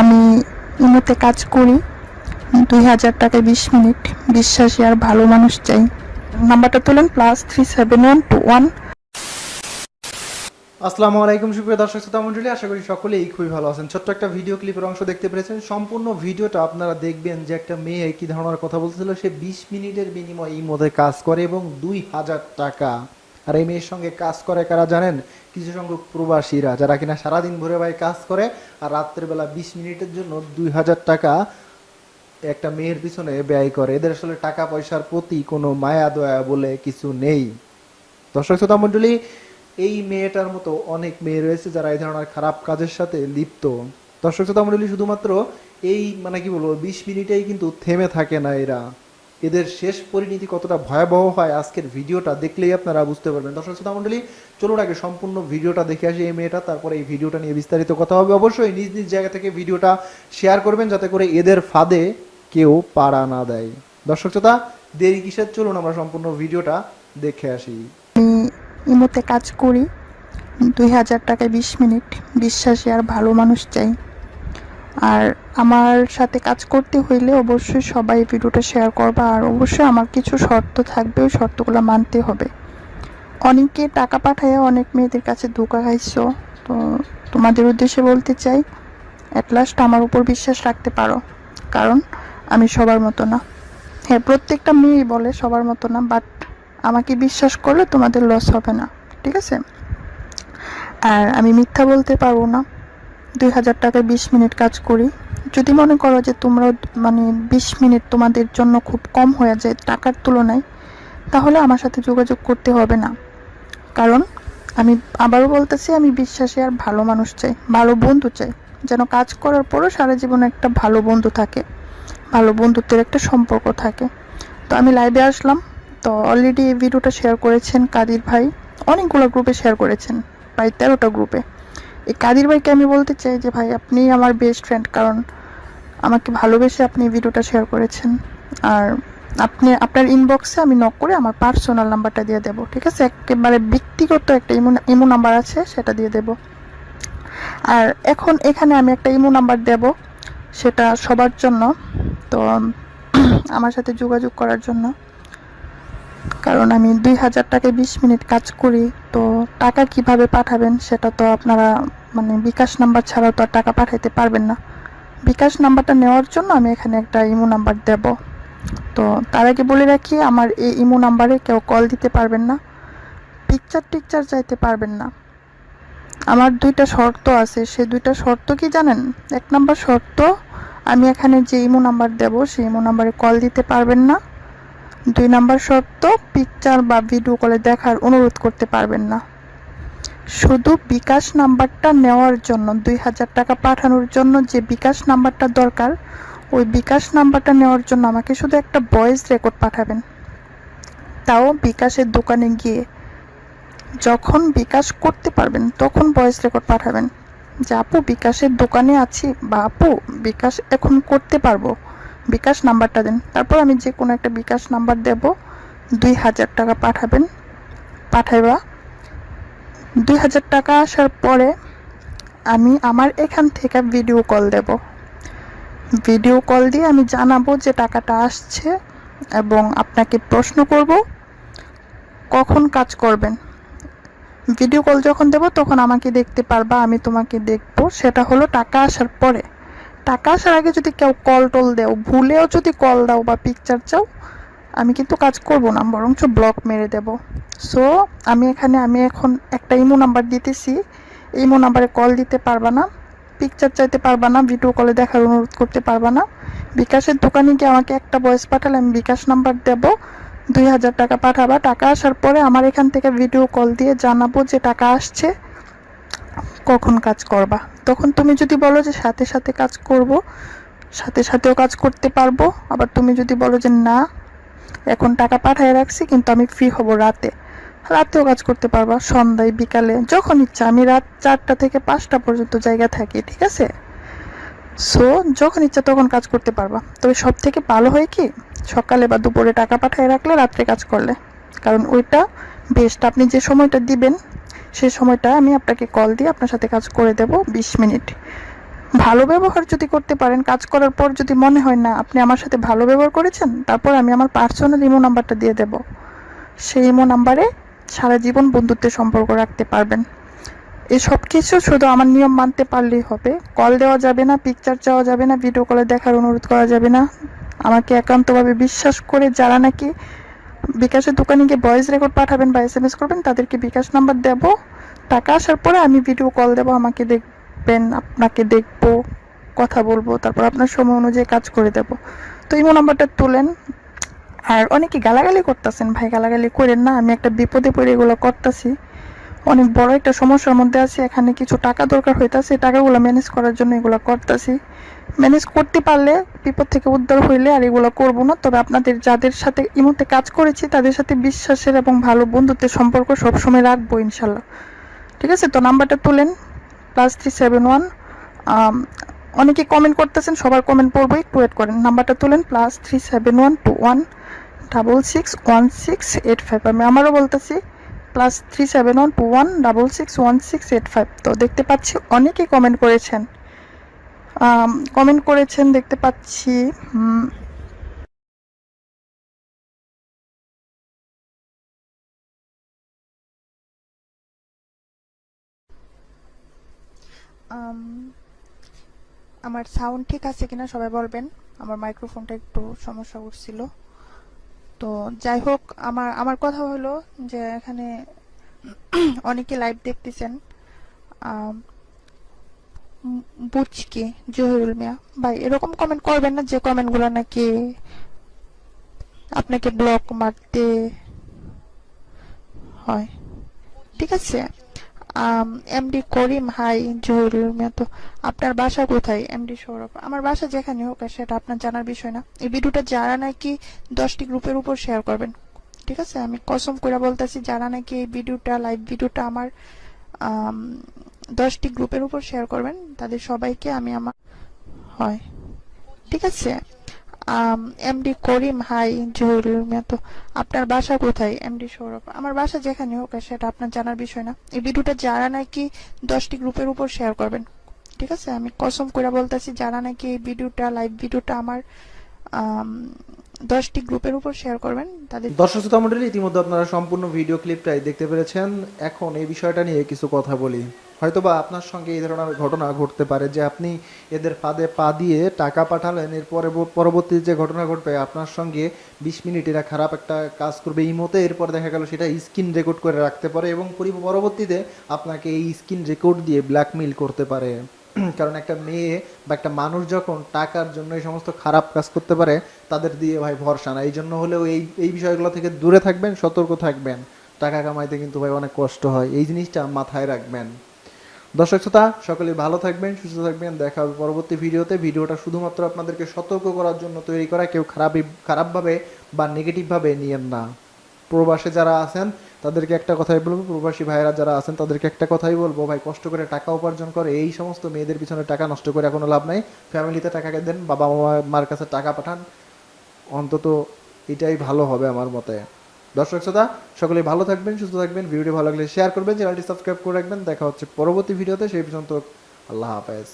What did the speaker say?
আমি ইমোতে কাজ করি। দুই হাজার টাকায় বিশ মিনিট। বিশ্বাসী আর ভালো মানুষ চাই। নাম্বারটা তোলেন plus three seven one two one আসসালামু আলাইকুম, সুপ্রিয় দর্শক শ্রোতা মণ্ডলী, আশা করি সকলেই খুবই ভালো আছেন। ছোট্ট একটা ভিডিও ক্লিপের অংশ দেখতে পেরেছেন। সম্পূর্ণ ভিডিওটা আপনারা দেখবেন যে একটা মেয়ে কি ধরনের কথা বলছিল সে বিশ মিনিটের বিনিময়ে এই মধ্যে কাজ করে এবং দুই হাজার টাকা আর এই মেয়ের সঙ্গে কাজ করে কারা জানেন? কিছু সংখ্যক প্রবাসীরা, যারা কিনা সারাদিন ভরে ভাই কাজ করে আর রাত্রের বেলা বিশ মিনিটের জন্য দুই হাজার টাকা একটা মেয়ের পিছনে ব্যয় করে। এদের আসলে টাকা পয়সার প্রতি কোনো মায়া, দয়া বলে কিছু নেই। দর্শক শ্রোতা মণ্ডলী, এই মেয়েটার মতো অনেক মেয়ে রয়েছে যারা এই ধরনের খারাপ কাজের সাথে লিপ্ত। দর্শক শ্রোতা মণ্ডলী, শুধুমাত্র এই মানে কি বলব, বিশ মিনিটেই কিন্তু থেমে থাকে না এরা। এদের শেষ পরিণতি কতটা ভয়াবহ হয় আজকের ভিডিওটা দেখলেই আপনারা বুঝতে পারবেন। দর্শক শ্রোতা চলুন আগে সম্পূর্ণ ভিডিওটা দেখে আসি এই মেয়েটা, তারপরে এই ভিডিওটা নিয়ে বিস্তারিত কথা হবে। অবশ্যই নিজ নিজ জায়গা থেকে ভিডিওটা শেয়ার করবেন যাতে করে এদের ফাঁদে কেউ পাড়া না দেয়। দর্শক শ্রোতা, দেরি কিসের? চলুন আমরা সম্পূর্ণ ভিডিওটা দেখে আসি। ইমোতে কাজ করি। দুই হাজার টাকায় বিশ মিনিট। বিশ্বাসী আর ভালো মানুষ চাই। আর আমার সাথে কাজ করতে হইলে অবশ্যই সবাই ভিডিওটা শেয়ার করবা আর অবশ্যই আমার কিছু শর্ত থাকবে, ওই শর্তগুলো মানতে হবে। অনেকে টাকা পাঠায় অনেক মেয়েদের কাছে ধোকা খাইছো, তো তোমাদের উদ্দেশ্যে বলতে চাই অ্যাট লাস্ট আমার উপর বিশ্বাস রাখতে পারো, কারণ আমি সবার মতো না। হ্যাঁ প্রত্যেকটা মেয়েই বলে সবার মতো না বাট আমাকে বিশ্বাস করলে তোমাদের লস হবে না, ঠিক আছে? আর আমি মিথ্যা বলতে পারব না। দুই হাজার টাকায় বিশ মিনিট কাজ করি। যদি মনে করো যে তোমরা মানে বিশ মিনিট তোমাদের জন্য খুব কম হয়ে যায় টাকার তুলনায়, তাহলে আমার সাথে যোগাযোগ করতে হবে না। কারণ আমি আবারও বলতেছি, আমি বিশ্বাসী আর ভালো মানুষ চাই, ভালো বন্ধু চাই। যেন কাজ করার পরও সারা জীবনে একটা ভালো বন্ধু থাকে, ভালো বন্ধুত্বের একটা সম্পর্ক থাকে। তো আমি লাইভে আসলাম, তো অলরেডি এই ভিডিওটা শেয়ার করেছেন কাদির ভাই, অনেকগুলো গ্রুপে শেয়ার করেছেন, প্রায় তেরোটা গ্রুপে এই কাদির ভাইকে আমি বলতে চাই যে, ভাই, আপনি আমার বেস্ট ফ্রেন্ড কারণ আমাকে ভালোবেসে আপনি ভিডিওটা শেয়ার করেছেন। আর আপনি, আপনার ইনবক্সে আমি নক করে আমার পার্সোনাল নাম্বারটা দিয়ে দেবো, ঠিক আছে? একেবারে ব্যক্তিগত একটা ইমো ইমো নাম্বার আছে, সেটা দিয়ে দেব। আর এখন এখানে আমি একটা ইমো নাম্বার দেব, সেটা সবার জন্য। তো, আমার সাথে যোগাযোগ করার জন্য। কারণ আমি দুই হাজার টাকায় বিশ মিনিট কাজ করি, তো টাকা কীভাবে পাঠাবেন সেটা তো আপনারা মানে বিকাশ নাম্বার ছাড়াও তো আর টাকা পাঠাইতে পারবেন না। বিকাশ নাম্বারটা নেওয়ার জন্য আমি এখানে একটা ইমো নাম্বার দেব। তো তার আগে বলে রাখি, আমার এই ইমো নাম্বারে কেউ কল দিতে পারবেন না পিকচার টিকচার চাইতে পারবেন না। আমার দুইটা শর্ত আছে, সে দুইটা শর্ত কি জানেন? এক নাম্বার শর্ত, আমি এখানে যে ইমো নাম্বার দেব, সেই ইমো নাম্বারে কল দিতে পারবেন না। দুই নাম্বার শর্ত পিকচার বা ভিডিও কলে দেখার অনুরোধ করতে পারবেন না। শুধু বিকাশ নাম্বারটা নেওয়ার জন্য, দুই হাজার টাকা পাঠানোর জন্য যে বিকাশ নাম্বারটা দরকার, ওই বিকাশ নাম্বারটা নেওয়ার জন্য আমাকে শুধু একটা ভয়েস রেকর্ড পাঠাবেন। তাও বিকাশের দোকানে গিয়ে। যখন বিকাশ করতে পারবেন, তখন ভয়েস রেকর্ড পাঠাবেন। যে, আপু, বিকাশের দোকানে আছি বা, আপু, বিকাশ এখন করতে পারব? বিকাশ নাম্বারটা দেন। তারপর আমি যে কোনো একটা বিকাশ নাম্বার দেব। দুই হাজার টাকা পাঠাবেন। পাঠাইবা। দুই হাজার টাকা আসার পরে আমি আমার এখান থেকে ভিডিও কল দেব। ভিডিও কল দিয়ে আমি জানাব যে টাকাটা আসছে এবং আপনাকে প্রশ্ন করব, কখন কাজ করবেন? ভিডিও কল যখন দেব, তখন আমাকে দেখতে পারবা, আমি তোমাকে দেখব। সেটা হলো টাকা আসার পরে। টাকা আসার আগে যদি কেউ কল টল দেও। ভুলেও যদি কল দাও বা পিকচার চাও, আমি কিন্তু কাজ করব না, বরঞ্চ ব্লক মেরে দেব। সো আমি এখানে, আমি এখন একটা ইমো নাম্বার দিতেছি। ইমো নাম্বারে কল দিতে পারবা না পিকচার চাইতে পারবা না ভিডিও কলে দেখার অনুরোধ করতে পারবা না। বিকাশের দোকানে গিয়ে আমাকে একটা ভয়েস পাঠালে আমি বিকাশ নাম্বার দেব। দুই হাজার টাকা পাঠাবা। টাকা আসার পরে আমার এখান থেকে ভিডিও কল দিয়ে জানাব যে টাকা আসছে। কখন কাজ করবা। তখন তুমি যদি বলো যে সাথে সাথে কাজ করব, সাথে সাথেও কাজ করতে পারব। আবার তুমি যদি বলো যে না, এখন টাকা পাঠিয়ে রাখছি, কিন্তু আমি ফ্রি হব রাতে। রাতেও কাজ করতে পারবা, সন্ধ্যায়, বিকালে, যখন ইচ্ছা। আমি রাত চারটা থেকে পাঁচটা পর্যন্ত জায়গা থাকি, ঠিক আছে? সো যখন ইচ্ছা তখন কাজ করতে পারবা। তবে সব থেকে ভালো হয় কি, সকালে বা দুপুরে টাকা পাঠিয়ে রাখলে রাত্রে কাজ করলে। কারণ ওইটা বেস্ট আপনি যে সময়টা দিবেন সেই সময়টা আমি আপনাকে কল দিয়ে আপনার সাথে কাজ করে দেব বিশ মিনিট। ভালো ব্যবহার যদি করতে পারেন, কাজ করার পর যদি মনে হয় না, আপনি আমার সাথে ভালো ব্যবহার করেছেন, তারপর আমি আমার পার্সোনাল ইমো নাম্বারটা দিয়ে দেব। সেই ইমো নাম্বারে সারা জীবন বন্ধুত্বের সম্পর্ক রাখতে পারবেন। এই সব কিছু শুধু আমার নিয়ম মানতে পারলেই হবে। কল দেওয়া যাবে না পিকচার চাওয়া যাবে না ভিডিও কলে দেখার অনুরোধ করা যাবে না। আমাকে একান্তভাবে বিশ্বাস করে যারা নাকি বিকাশের দোকানে গিয়ে ভয়েস রেকর্ড পাঠাবেন বা এস এম এস করবেন, তাদেরকে বিকাশ নাম্বার দেব। টাকা আসার পরে আমি ভিডিও কল দেবো, আমাকে দেখবেন, আপনাকে দেখব, কথা বলব, তারপর আপনার সময় অনুযায়ী কাজ করে দেব। তো ইমো নাম্বারটা তোলেন। আর অনেকে গালাগালি করতেছেন, ভাই, গালাগালি করেন না, আমি একটা বিপদে পড়ে এগুলো করতেছি। অনেক বড় একটা সমস্যার মধ্যে আছি। এখানে কিছু টাকা দরকার হইতাছে। টাকাগুলো ম্যানেজ করার জন্য এগুলো করতেছি। ম্যানেজ করতে পারলে বিপদ থেকে উদ্ধার হইলে আর এগুলো করব না। তবে আপনাদের যাদের সাথে ইমুতে কাজ করেছি, তাদের সাথে বিশ্বাসের এবং ভালো বন্ধুত্বের সম্পর্ক সবসময় রাখব ইনশাল্লাহ। ঠিক আছে? তো নাম্বারটা তুলেন প্লাস থ্রি সেভেন ওয়ান অনেকে কমেন্ট করতেছেন, সবার কমেন্ট পড়ব, একটু ওয়েট করেন। নাম্বারটা তুলেন plus three seven one two one double six one six eight five আমি আমারও বলতেছি plus three seven one one double six one six eight five তো দেখতে পাচ্ছি অনেকে কমেন্ট করেছেন। কমেন্ট করেছেন, দেখতে পাচ্ছি আমার সাউন্ড ঠিক আছে কিনা সবাই বলবেন। আমার মাইক্রোফোনটা একটু সমস্যা করছিল তো যাই হোক, আমার আমার কথা হলো যে এখানে অনেকে লাইভ দেখতেছেন বুচকে, জহিরুল মিয়া। ভাই, এরকম কমেন্ট করবেন না যে কমেন্টগুলো নাকি আপনাকে ব্লক মারতে হয়। ঠিক আছে? এমডি করিম হাই জহিরুল তো আপনার বাসা কোথায়? এমডি সৌরভ। আমার বাসা যেখানে হোক, সেটা আপনার জানার বিষয় না। এই ভিডিওটা যারা নাকি দশটি গ্রুপের উপর শেয়ার করবেন, ঠিক আছে? আমি কসম করে বলতেছি, যারা নাকি এই ভিডিওটা লাইভ ভিডিওটা আমার দশটি গ্রুপের উপর শেয়ার করবেন, তাদের সবাইকে আমি আমার, হয়, ঠিক আছে? এমডি করিম হাই জহিরুল মিয়া তো আপনার বাসা কোথায়? এমডি সৌরভ। আমার বাসা যেখানে হোক সেটা আপনার জানার বিষয় না। এই ভিডিওটা যারা নাকি দশটি গ্রুপের উপর শেয়ার করবেন ঠিক আছে? আমি কসম করে বলতেছি যারা নাকি এই ভিডিওটা লাইভ ভিডিওটা আমার আম, দশটি গ্রুপের উপর শেয়ার করবেন তাদের দর্শক শ্রোতা মণ্ডলী ইতিমধ্যে আপনারা সম্পূর্ণ ভিডিও ক্লিপটাই দেখতে পেরেছেন। এখন এই বিষয়টা নিয়ে কিছু কথা বলি। হয়তোবা আপনার সঙ্গে এই ধরনের ঘটনা ঘটতে পারে যে আপনি এদের পাদে পা দিয়ে টাকা পাঠালেন এর পরে পরবর্তী যে ঘটনা ঘটবে, আপনার সঙ্গে বিশ মিনিট এরা খারাপ একটা কাজ করবে। এই মতে এরপর দেখা গেল সেটা স্ক্রিন রেকর্ড করে রাখতে পারে এবং পরবর্তীতে আপনাকে এই স্ক্রিন রেকর্ড দিয়ে ব্ল্যাকমেইল করতে পারে। কারণ একটা মেয়ে বা একটা মানুষ যখন টাকার জন্য এই সমস্ত খারাপ কাজ করতে পারে, তাদের দিয়ে ভাই ভরসা না। এই জন্য হলেও এই এই বিষয়গুলো থেকে দূরে থাকবেন, সতর্ক থাকবেন। টাকা কামাইতে কিন্তু ভাই অনেক কষ্ট হয়। এই জিনিসটা মাথায় রাখবেন। দর্শক শ্রোতা, সকলে ভালো থাকবেন, সুস্থ থাকবেন। দেখা হবে পরবর্তী ভিডিওতে। ভিডিওটা শুধুমাত্র আপনাদেরকে সতর্ক করার জন্য তৈরি করা। কেউ খারাপ খারাপভাবে বা নেগেটিভভাবে নিয়েন না। প্রবাসে যারা আছেন, তাদেরকে একটা কথাই বলব। প্রবাসী ভাইয়েরা যারা আছেন, তাদেরকে একটা কথাই বলব, ভাই, কষ্ট করে টাকা উপার্জন করে, এই সমস্ত মেয়েদের পিছনে টাকা নষ্ট করে কোনো লাভ নাই। ফ্যামিলিতে টাকা দেন বাবা মার কাছে টাকা পাঠান। অন্তত এটাই ভালো হবে আমার মতে। দর্শক শ্রোতা সকলে ভালো থাকবেন, সুস্থ থাকবেন, ভিডিওটি ভালো লাগলে শেয়ার করবেন চ্যানেলটি সাবস্ক্রাইব করে রাখবেন, দেখা হচ্ছে পরবর্তী ভিডিওতে, সেই পর্যন্ত আল্লাহ হাফেজ।